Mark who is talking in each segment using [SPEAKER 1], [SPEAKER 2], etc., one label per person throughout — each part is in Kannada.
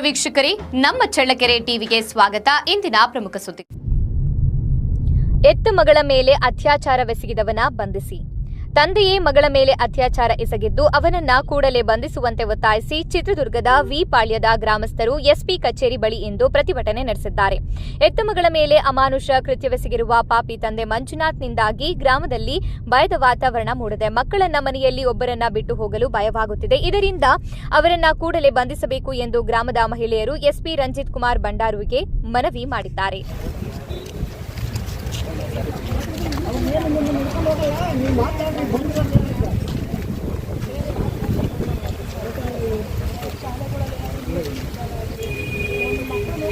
[SPEAKER 1] ವೀಕ್ಷಕರೇ ನಮ್ಮ ಚಳ್ಳಕೆರೆ ಟಿವಿಗೆ ಸ್ವಾಗತ. ಇಂದಿನ ಪ್ರಮುಖ ಸುದ್ದಿ.
[SPEAKER 2] ಎತ್ತು ಮಗಳ ಮೇಲೆ ಅತ್ಯಾಚಾರವೆಸಗಿದವನ ಬಂಧಿಸಿ. ತಂದೆಯೇ ಮಗಳ ಮೇಲೆ ಅತ್ಯಾಚಾರ ಎಸಗಿದ್ದು ಅವನನ್ನ ಕೂಡಲೇ ಬಂಧಿಸುವಂತೆ ಒತ್ತಾಯಿಸಿ ಚಿತ್ರದುರ್ಗದ ವಿಪಾಳ್ಯದ ಗ್ರಾಮಸ್ಥರು ಎಸ್ಪಿ ಕಚೇರಿ ಬಳಿ ಇಂದು ಪ್ರತಿಭಟನೆ ನಡೆಸಿದ್ದಾರೆ. ಎತ್ತ ಮಗಳ ಮೇಲೆ ಅಮಾನುಷ ಕೃತ್ಯವೆಸಗಿರುವ ಪಾಪಿ ತಂದೆ ಮಂಜುನಾಥ್ನಿಂದಾಗಿ ಗ್ರಾಮದಲ್ಲಿ ಭಯದ ವಾತಾವರಣ ಮೂಡಿದೆ. ಮಕ್ಕಳನ್ನ ಮನೆಯಲ್ಲಿ ಒಬ್ಬರನ್ನ ಬಿಟ್ಟು ಹೋಗಲು ಭಯವಾಗುತ್ತಿದೆ. ಇದರಿಂದ ಅವರನ್ನ ಕೂಡಲೇ ಬಂಧಿಸಬೇಕು ಎಂದು ಗ್ರಾಮದ ಮಹಿಳೆಯರು ಎಸ್ಪಿ ರಂಜಿತ್ ಕುಮಾರ್ ಭಂಡಾರುವಿಗೆ ಮನವಿ ಮಾಡಿದ್ದಾರೆ.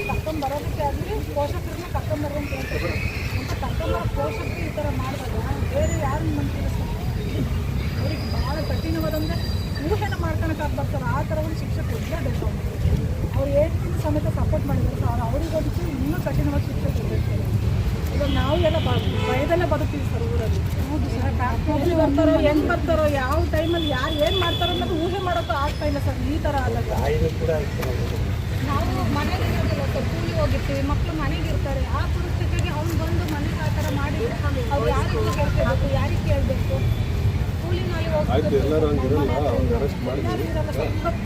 [SPEAKER 3] ಕರ್ಕೊಂಬರೋದಕ್ಕೆ ಆಗಲಿ ಪೋಷಕರನ್ನ ಕರ್ಕೊಂಬರೋಂತ ಹೇಳ್ತಾರೆ ಅಂತ ಕರ್ಕೊಂಬರೋ ಪೋಷಕರು ಈ ಥರ ಮಾಡಿದಾಗ ಬೇರೆ ಯಾರು ಅವ್ರಿಗೆ ಭಾಳ ಬರ್ತಾರೆ ಆ ಥರ ಒಂದು ಶಿಕ್ಷಕರು ಅವ್ರು ಏನು ಸಮೇತ ಸಪೋರ್ಟ್ ಮಾಡಿದ್ದಾರೆ ಸರ್ ಅವ್ರಿಗಂತೂ ಇನ್ನೂ ಕಠಿಣವಾದ ಶಿಕ್ಷಕರು ಇವಾಗ ನಾವು ಎಲ್ಲ ಭಯದಲ್ಲೇ ಬದುಕ್ತೀವಿ ಸರ್ ಊರಲ್ಲಿ. ಹೌದು ಸರ್ ಬರ್ತಾರೋ ಹೆಂಗೆ ಬರ್ತಾರೋ ಯಾವ ಟೈಮಲ್ಲಿ ಯಾರು ಏನು ಮಾಡ್ತಾರೋ ಅನ್ನೋದು ಊಹೆ ಮಾಡೋಕ್ಕೂ ಆಗ್ತಾ ಇಲ್ಲ ಸರ್ ಈ ಥರ ಅಲ್ಲ ನಾವು ಮನೇಲಿ ಇರೋದಿಲ್ಲ ಸರ್ ಕೂಲಿ ಹೋಗಿರ್ತೀವಿ ಮಕ್ಕಳು ಮನೆಗೆ ಇರ್ತಾರೆ. ಆ ಪರಿಸ್ಥಿತಿಗೆ ಅವ್ನು ಬಂದು ಮನೆಗೆ ಆ ಥರ ಮಾಡಿ ಅವ್ರು ಯಾರಿಗೆ ಕೇಳ್ಬೇಕು ಯಾರಿಗೆ ಕೇಳಬೇಕು?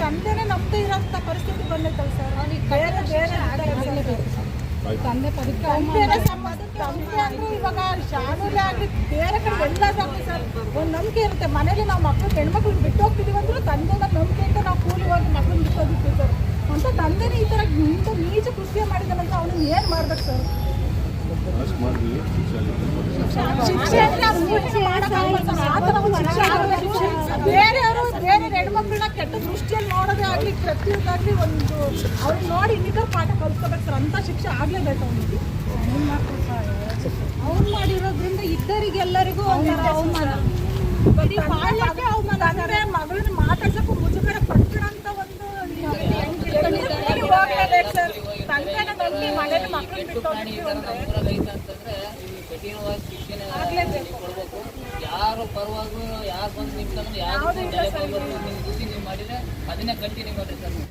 [SPEAKER 3] ತಂದೆನೇ ನಮ್ದೇ ಇರೋಂಥ ಪರಿಸ್ಥಿತಿ ಬಂದೈತಲ್ಲ ಸರ್. ಅವ್ನಿಗೆ ಬೇರೆ ಬೇರೆ ತಂದೆ ಇವಾಗ ಶಾಲೆಲ್ಲೇ ಆಗಲಿ ಬೇರೆ ಕಡೆ ಎಲ್ಲಾದ್ರೂ ಸರ್ ಒಂದು ನಂಬಿಕೆ ಇರುತ್ತೆ ಮನೇಲಿ ನಾವು ಮಕ್ಕಳು ಹೆಣ್ಮಕ್ಳನ್ನ ಬಿಟ್ಟು ಹೋಗ್ತಿದೀವಿ ಅಂದ್ರೆ ನಂಬಿಕೆ ನಂಬಿಕೆಯಿಂದ ನಾವು ಕೂಲಿ ಹೋಗಿ ಮಕ್ಕಳನ್ನ ಬಿಟ್ಟು ಹೋಗಿರ್ತೀವಿ ಸರ್ ಅಂತ ತಂದೆನೇ ಈ ಥರ ನಿಂತು ನೀಚ ಕೃತ್ಯ ಮಾಡಿದಾನಂತ ಅವನನ್ನ ಏನು ಮಾಡ್ಬೇಕು ಸರ್
[SPEAKER 4] ಶಿಕ್ಷೆ.
[SPEAKER 3] ಶಿಕ್ಷೆ. ಆ ಥರ ಶಿಕ್ಷೆ ಆಗ್ಬೇಕು. ಬೇರೆಯವರು ಬೇರೆ ಹೆಣ್ಮಕ್ಳನ್ನ ಕೆಟ್ಟ ದೃಷ್ಟಿಯಲ್ಲಿ ನೋಡೋದೇ ಆಗಲಿ ಪ್ರತಿಯೊಂದಾಗಲಿ ಒಂದು ಅವ್ರಿಗೆ ನೋಡಿ ಇನ್ನಿತರ ಪಾಠ ಕಲ್ತ್ಕೋಬೇಕು ಸರ್ ಅಂಥ ಶಿಕ್ಷೆ ಆಗಲೇಬೇಕು ಅವನಿಗೆ ಅವ್ನು ಮಾಡಿರೋದ್ರಿಂದ ಇದ್ದರಿಗೆಲ್ಲರಿಗೂ ಒಂಥರ ಅವಮಾನ ಬರೀ ಬಾಳ್ಯಕ್ಕೆ ಅವಮಾನ ತಂದೆ ಮಗಳನ್ನ ಮಾತಾಡ್ಸಕ್ಕೂ ಮುಜುಗರ ಪಡ್ಕೊಳ್ಳೋಂಥ ಒಂದು ಹೆಂಗೆ ಹೋಗ್ಲೇಬೇಕು ಸರ್ ತಂದೆನ ನಂಬಿ ಮನೇಲಿ ಮಕ್ಕಳನ್ನ ಬಿಟ್ಟು ಹೋಗ್ತೀವಿ ಅಂದ್ರೆ
[SPEAKER 5] ಕಠಿಣವಾದ ಶಿಕ್ಷೆನ
[SPEAKER 3] ಆಗ್ಲೇಬೇಕು
[SPEAKER 5] ಯಾರು ಪರವಾಗಿ ಯಾರು ಬಂದು ನಿಮ್ ತಗೊಂಡು ಯಾರು ನೀವು ಮಾಡಿದ್ರೆ ಅದನ್ನೇ ಕಂಟಿನ್ಯೂ ಮಾಡಿ ಸರ್